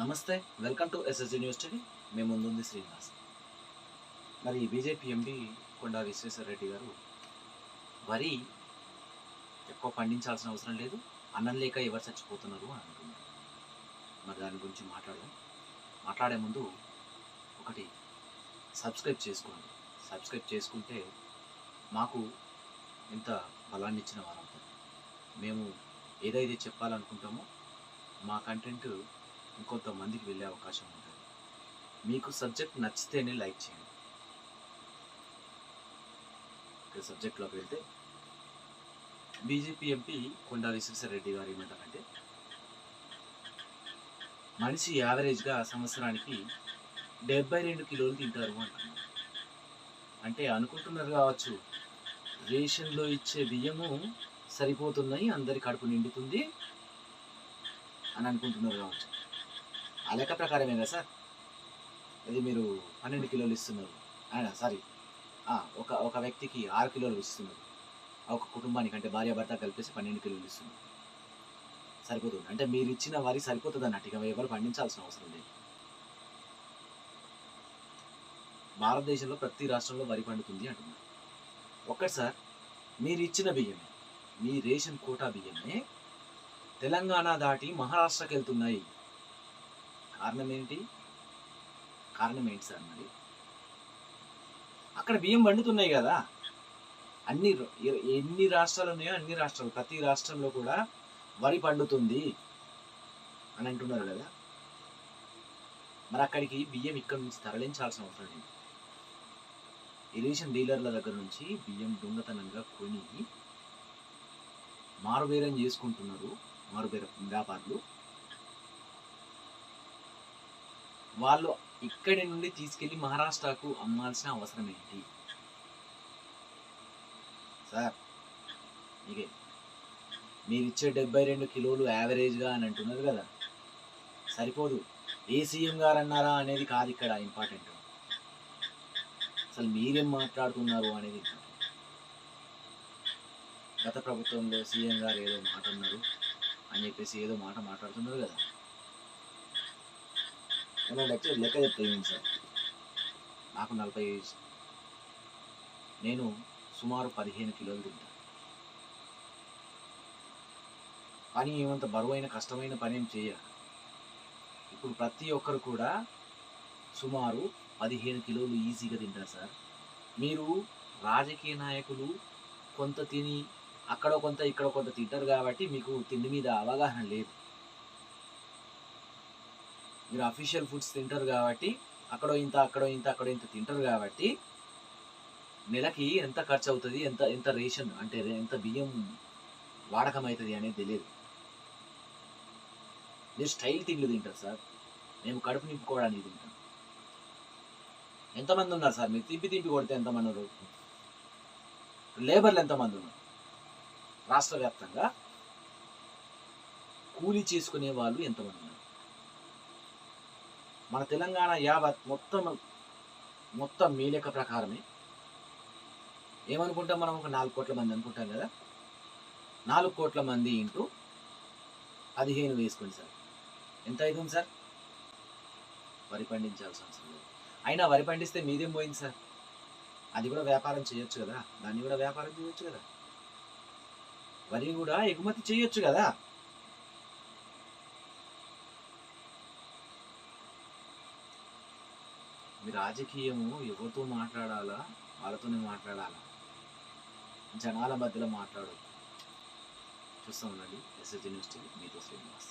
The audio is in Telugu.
నమస్తే welcome to SSG news TV మేము ముందుంది శ్రీనివాస్. మరి బీజేపీ ఎంపీ కొండా విశ్వేశ్వరరెడ్డి గారు వరి ఎక్కువ పండించాల్సిన అవసరం లేదు అన్నం లేక ఎవరు చచ్చిపోతున్నారు అని అంటున్నారు. మరి దాని గురించి మాట్లాడదాం. మాట్లాడే ముందు ఒకటి సబ్స్క్రైబ్ చేసుకోండి. సబ్స్క్రైబ్ చేసుకుంటే మాకు ఇంత బలాన్ని ఇచ్చిన వారు మేము ఏదైతే చెప్పాలనుకుంటామో మా కంటెంట్ ఇంకొంతమందికి వెళ్ళే అవకాశం ఉంటుంది. మీకు సబ్జెక్ట్ నచ్చితేనే లైక్ చేయండి. ఇక సబ్జెక్ట్లోకి వెళ్తే బీజేపీ ఎంపీ కొండా విశ్వేశ్వరరెడ్డి గారు ఏమంటారంటే మనిషి యావరేజ్గా సంవత్సరానికి డెబ్బై రెండు కిలోలు తింటారు అంటున్నారు. అంటే అనుకుంటున్నారు కావచ్చు రేషన్లో ఇచ్చే బియ్యము సరిపోతున్నాయి అందరి కడుపు నిండుతుంది అని అనుకుంటున్నారు కావచ్చు. ఆ లెక్క ప్రకారమే కదా సార్? అది మీరు పన్నెండు కిలోలు ఇస్తున్నారు. ఆయన సారీ ఒక ఒక వ్యక్తికి ఆరు కిలోలు ఇస్తున్నారు. ఒక కుటుంబానికి అంటే భార్య భర్త కలిపేసి పన్నెండు కిలోలు ఇస్తున్నారు. సరిపోతుంది. అంటే మీరు ఇచ్చిన వరి సరిపోతుంది అన్నట్టు. ఇక ఎవరు పండించాల్సిన అవసరం లేదు. భారతదేశంలో ప్రతి రాష్ట్రంలో వరి పండుతుంది అంటున్నారు. ఒక్కటి సార్ మీరు ఇచ్చిన బియ్యమే మీ రేషన్ కోటా బియ్యమే తెలంగాణ దాటి మహారాష్ట్రకి వెళ్తున్నాయి కారణం ఏంటి కారణం ఏంటి సార్ మరి? అక్కడ బియ్యం పండుతున్నాయి కదా. అన్ని ఎన్ని రాష్ట్రాలు ఉన్నాయో అన్ని రాష్ట్రాలు ప్రతి రాష్ట్రంలో కూడా వరి పండుతుంది అని అంటున్నారు కదా. మరి అక్కడికి బియ్యం ఇక్కడ నుంచి తరలించాల్సిన అవసరం లేదు ఇరేషన్ డీలర్ల దగ్గర నుంచి బియ్యం దొంగతనంగా కొని మారుబేరం చేసుకుంటున్నారు మారుబేర వ్యాపారులు. వాళ్ళు ఇక్కడి నుండి తీసుకెళ్ళి మహారాష్ట్రకు అమ్మాల్సిన అవసరం ఏంటి? సార్ ఇదే మీరు ఇచ్చే డెబ్బై రెండు కిలోలు యావరేజ్గా అని అంటున్నారు కదా. సరిపోదు. ఏ సీఎం గారు అన్నారా అనేది కాదు ఇక్కడ ఇంపార్టెంట్. అసలు మీరేం మాట్లాడుతున్నారు అనేది గత ప్రభుత్వంలో సీఎం గారు ఏదో మాట అన్నారు అని చెప్పేసి ఏదో మాట మాట్లాడుతున్నారు కదా. ఏమో లెక్క లెక్క చెప్తాను సార్? నాకు నలభై ఏజ్. నేను సుమారు పదిహేను కిలోలు తింటాను కానీ ఏమంత బరువైన కష్టమైన పని ఏం చేయ ఇప్పుడు ప్రతి ఒక్కరు కూడా సుమారు పదిహేను కిలోలు ఈజీగా తింటారు సార్. మీరు రాజకీయ నాయకులు కొంత తిని అక్కడ కొంత ఇక్కడ కొంత తింటారు కాబట్టి మీకు తిండి మీద అవగాహన లేదు. మీరు అఫీషియల్ ఫుడ్స్ తింటారు కాబట్టి అక్కడో ఇంత అక్కడో ఇంత అక్కడో ఇంత తింటారు కాబట్టి నెలకి ఎంత ఖర్చు అవుతుంది ఎంత ఎంత రేషన్ అంటే ఎంత బియ్యం వాడకం అవుతుంది అనేది తెలియదు. మీరు స్టైల్ తిండ్లు తింటారు సార్. మేము కడుపు నింపుకోవడానికి తింటాం. ఎంతమంది ఉన్నారు సార్? మీరు తిప్పి తిప్పి కొడితే ఎంతమంది ఉన్నారు? లేబర్లు ఎంతమంది ఉన్నారు? రాష్ట్ర వ్యాప్తంగా కూలీ చేసుకునే వాళ్ళు ఎంతమంది ఉన్నారు? మన తెలంగాణ యావత్ మొత్తం మొత్తం మీ లెక్క ప్రకారమే. ఏమనుకుంటాం మనం ఒక నాలుగు కోట్ల మంది అనుకుంటాం కదా? నాలుగు కోట్ల మంది ఇంటూ పదిహేను వేసుకోండి సార్. ఎంత అవుతుంది సార్? వరి పండించాల్సిన అవసరం లేదు. అయినా వరి పండిస్తే మీదేం పోయింది సార్? అది కూడా వ్యాపారం చేయొచ్చు కదా? దాన్ని కూడా వ్యాపారం చేయొచ్చు కదా? వరి కూడా ఎగుమతి చేయొచ్చు కదా? రాజకీయము ఎవరితో మాట్లాడాలా? వాళ్ళతోనే మాట్లాడాలా? జనాల మధ్యలో మాట్లాడదు చూస్తూ ఉండండి ఎస్ఎస్జీ న్యూస్ టీవీ మీతో శ్రీనివాస్.